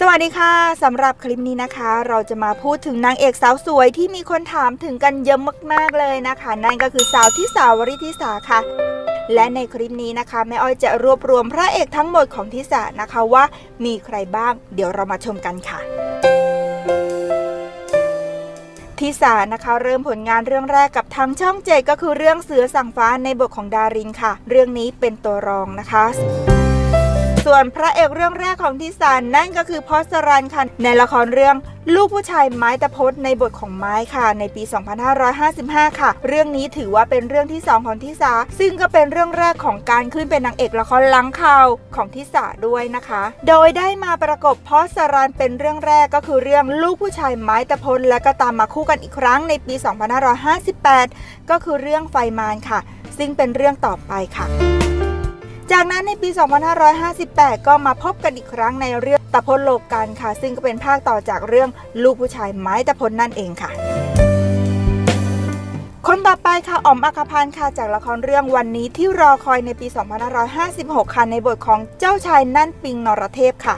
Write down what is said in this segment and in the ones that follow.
สวัสดีค่ะสำหรับคลิปนี้นะคะ เราจะมาพูดถึงนางเอกสาวสวยที่มีคนถามถึงกันเยอะมากๆเลยนะคะ นั่นก็คือสาวที่สาวริธิสาค่ะ และในคลิปนี้นะคะแม่อ้อยจะรวบรวมพระเอกทั้งหมดของทิสานะคะว่ามีใครบ้าง เดี๋ยวเรามาชมกันค่ะทิสานะคะเริ่มผลงานเรื่องแรกกับทางช่องเจก็คือเรื่องเสือสั่งฟ้าในบทของดารินค่ะ เรื่องนี้เป็นตัวรองนะคะ ส่วนพระเอกเรื่องแรกของทิสานั่นก็คือพอสรันค่ะในละครเรื่องลูกผู้ชายไม้ตะพดในบทของไม้ค่ะ ในปี 2555 ค่ะ เรื่องนี้ถือว่าเป็นเรื่องที่ 2 ของทิสาซึ่งก็เป็นเรื่องแรกของการขึ้นเป็นนางเอกละครลังข่าวของทิสาด้วยนะคะ โดยได้มาประกบพอสรันเป็นเรื่องแรกก็คือเรื่องลูกผู้ชายไม้ตะพดและก็ตามมาคู่กันอีกครั้งในปี 2558 ก็คือเรื่องไฟมารค่ะ ซึ่งเป็นเรื่องต่อไปค่ะ จากนั้นในปี 2558 ก็มาพบกันอีกครั้งในเรื่องตะพลโลกกันค่ะ ซึ่งก็เป็นภาคต่อจากเรื่องลูกผู้ชายไม้ตะพลนั่นเองค่ะ คนต่อไปค่ะอ๋อมอัคพันธ์ค่ะจากละครเรื่องวันนี้ที่รอคอยในปี 2556 ค่ะในบทของเจ้าชายนั่นปิงนรเทพค่ะ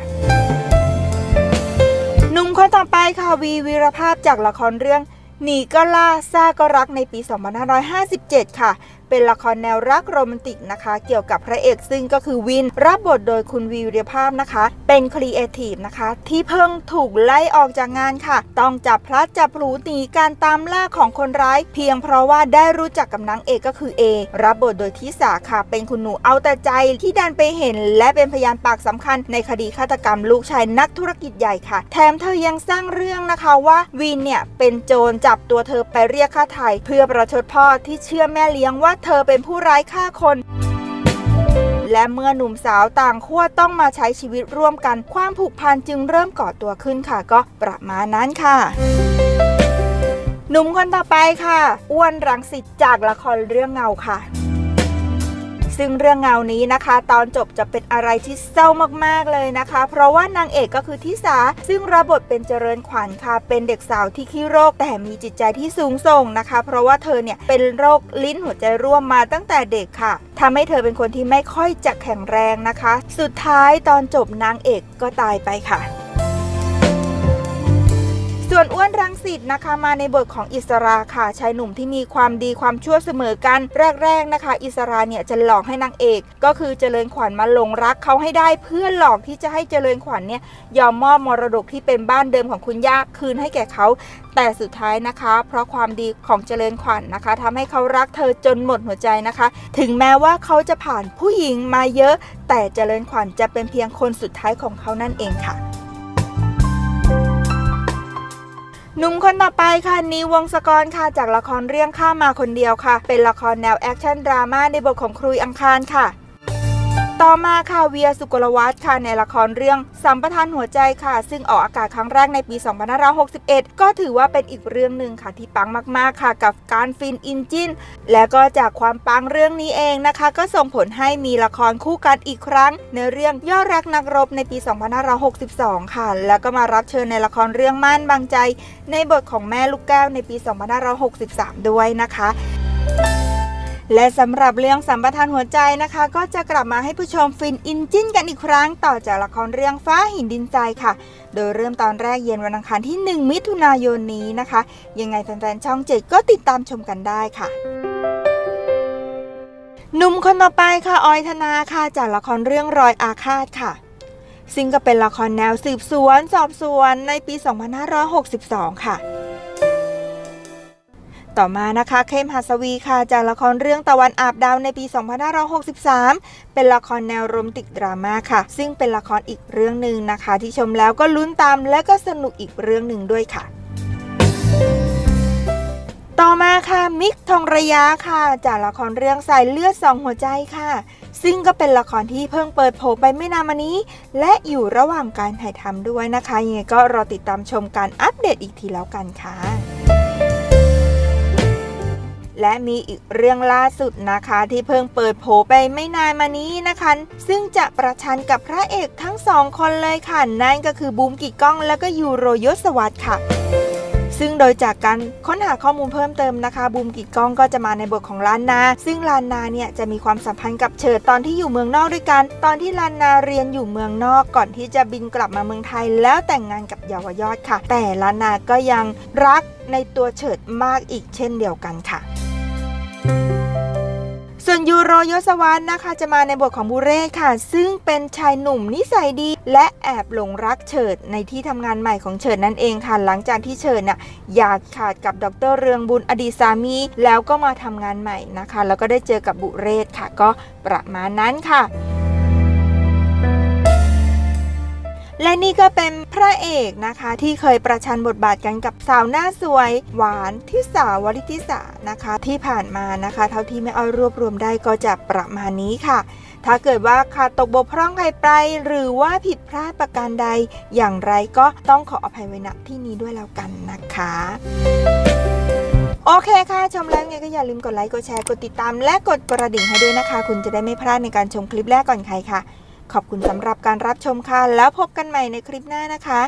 หนุ่มคนต่อไปค่ะวีวีรภาพจากละครเรื่องหนีก็ล่าซาก็รักในปี 2557 ค่ะเป็นละครแนวรักโรแมนติกนะคะ เกี่ยวกับพระเอกซึ่งก็คือวิน รับบทโดยคุณวีวีรภาพนะคะ เป็นครีเอทีฟนะคะ ที่เพิ่งถูกไล่ออกจากงานค่ะ ต้องจับพลัดจับผลูหนีการตามล่าของคนร้าย เพียงเพราะว่าได้รู้จักกับนางเอกก็คือเอรับบทโดยทิสาค่ะ เป็นคุณหนูเอาแต่ใจที่ดันไปเห็น และเป็นพยานปากสำคัญ ในคดีฆาตกรรมลูกชายนักธุรกิจใหญ่ค่ะ แถมเธอยังสร้างเรื่องนะคะว่าวินเนี่ยเป็นโจรจับตัวเธอไปเรียกค่าไถ่เพื่อประชดพ่อที่เชื่อแม่เลี้ยงว่าเธอเป็นผู้ร้ายฆ่าคน และเมื่อหนุ่มสาวต่างขั้วต้องมาใช้ชีวิตร่วมกัน ความผูกพันจึงเริ่มก่อตัวขึ้นค่ะ ก็ประมาณนั้นค่ะหนุ่มคนต่อไปค่ะ อ้วนรังสิตจากละครเรื่องเงาค่ะ ซึ่งเรื่องเงานี้นะคะ ตอนจบจะเป็นอะไรที่เศร้ามากๆเลยนะคะ เพราะว่านางเอกก็คือทิสาซึ่งรับบทเป็นเจริญขวัญค่ะ เป็นเด็กสาวที่ขี้โรคแต่มีจิตใจที่สูงส่งนะคะ เพราะว่าเธอเนี่ยเป็นโรคลิ้นหัวใจร่วมมาตั้งแต่เด็กค่ะทำให้เธอเป็นคนที่ไม่ค่อยจะแข็งแรงนะคะ สุดท้ายตอนจบนางเอกก็ตายไปค่ะ ส่วนอ้วนรังสิตนะคะมาในบทของอิสราค่ะชายหนุ่มที่มีความดีความชั่วเสมอกัน แรก ๆนะคะ อิสราเนี่ยจะหลอกให้นางเอก ก็คือเจริญขวัญมาหลงรักเขาให้ได้เพื่อหลอกที่จะให้เจริญขวัญเนี่ยยอมมอบมรดกที่เป็นบ้านเดิมของคุณย่าคืนให้แก่เขา แต่สุดท้ายนะคะ เพราะความดีของเจริญขวัญนะคะทำให้เขารักเธอจนหมดหัวใจนะคะ ถึงแม้ว่าเขาจะผ่านผู้หญิงมาเยอะ แต่เจริญขวัญจะเป็นเพียงคนสุดท้ายของเขานั่นเองค่ะ หนุ่มคนต่อไปค่ะนิววงศกรค่ะจากละครเรื่องข้ามาคนเดียวค่ะ เป็นละครแนวแอคชั่นดราม่าในบทของครูอังคารค่ะ ต่อมาค่ะเวียสุกลวัฒน์ค่ะในละครเรื่องสัมปทานหัวใจค่ะ ซึ่งออกอากาศครั้งแรกในปี 2561 ก็ถือว่าเป็นอีกเรื่องหนึ่งค่ะที่ปังมากๆค่ะ กับการฟินอินจินและก็จากความปังเรื่องนี้เองนะคะ ก็ส่งผลให้มีละครคู่กันอีกครั้ง ในเรื่องย่อรักนักรบในปี 2562 ค่ะ แล้วก็มารับเชิญในละครเรื่องม่านบางใจ ในบทของแม่ลูกแก้วในปี 2563 ด้วยนะคะ และสำหรับเรื่องสัมปทานหัวใจนะคะ ก็จะกลับมาให้ผู้ชมฟินอินจิ้นกันอีกครั้ง ต่อจากละครเรื่องฟ้าหินดินใจค่ะ โดยเริ่มตอนแรกเย็นวันอังคารที่ 1 มิถุนายนนี้นะคะ ยังไงแฟนๆช่องเจดก็ติดตามชมกันได้ค่ะหนุ่มคนต่อไปค่ะออยธนาค่ะจากละครเรื่องรอยอาฆาตค่ะ ซึ่งก็เป็นละครแนวสืบสวน สอบสวนในปี 2562 ค่ะ ต่อมานะคะเข้มหัสวีค่ะ จากละครเรื่องตะวันอาบดาวในปี 2563 เป็นละครแนวโรแมนติกดราม่าค่ะ ซึ่งเป็นละครอีกเรื่องหนึ่งนะคะ ที่ชมแล้วก็ลุ้นตามและก็สนุกอีกเรื่องหนึ่งด้วยค่ะต่อมาค่ะมิกทองระยะค่ะ จากละครเรื่องสายเลือดสองหัวใจค่ะ ซึ่งก็เป็นละครที่เพิ่งเปิดโผไปไม่นานมานี้ และอยู่ระหว่างการถ่ายทำด้วยนะคะยังไงก็รอติดตามชมการอัปเดตอีกทีแล้วกันค่ะ และมีอีกเรื่องล่าสุดนะคะที่เพิ่งเปิดโผไปไม่นานมานี้นะคะ ซึ่งจะประชันกับพระเอกทั้งสองคนเลยค่ะ นั่นก็คือบูมกิกก้อง แล้วก็ยูโรยศวัตค่ะซึ่งโดยจากการค้นหาข้อมูลเพิ่มเติมนะคะบูมกิก้องก็จะมาในบทของลานนา ซึ่งลานนาเนี่ยจะมีความสัมพันธ์กับเฉิดตอนที่อยู่เมืองนอกด้วยกัน ตอนที่ลานนาเรียนอยู่เมืองนอกก่อนที่จะบินกลับมาเมืองไทย แล้วแต่งงานกับเยาวยอดค่ะ แต่ลานนาก็ยังรักในตัวเฉิดมากอีกเช่นเดียวกันค่ะ ยูโรยศวรรษนะคะ จะมาในบทของบูเร่ค่ะ ซึ่งเป็นชายหนุ่มนิสัยดี และแอบหลงรักเฉิดในที่ทำงานใหม่ของเฉิดนั่นเองค่ะ หลังจากที่เฉิดน่ะอยากขาดกับดรเรืองบุญอดีตสามี แล้วก็มาทำงานใหม่นะคะ แล้วก็ได้เจอกับบุเรศค่ะ ก็ประมาณนั้นค่ะ และนี่ก็เป็นพระเอกนะคะ ที่เคยประชันบทบาทกันกับสาวหน้าสวย หวานทิสาวริทิสานะคะ ที่ผ่านมานะคะ เท่าที่แม่ออยรวบรวมได้ก็จะประมาณนี้ค่ะ ถ้าเกิดว่าขาดตกบกพร่องใครไป หรือว่าผิดพลาดประการใดอย่างไรก็ต้องขออภัยไว้ณที่นี้ด้วยแล้วกันนะคะโอเคค่ะ ชมแล้วไงก็อย่าลืมกดไลค์ กดแชร์ กดติดตาม และกดกระดิ่งให้ด้วยนะคะ คุณจะได้ไม่พลาดในการชมคลิปแรกก่อนใครค่ะ ขอบคุณสำหรับการรับชมค่ะ แล้วพบกันใหม่ในคลิปหน้านะคะ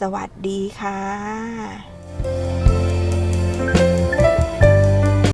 สวัสดีค่ะ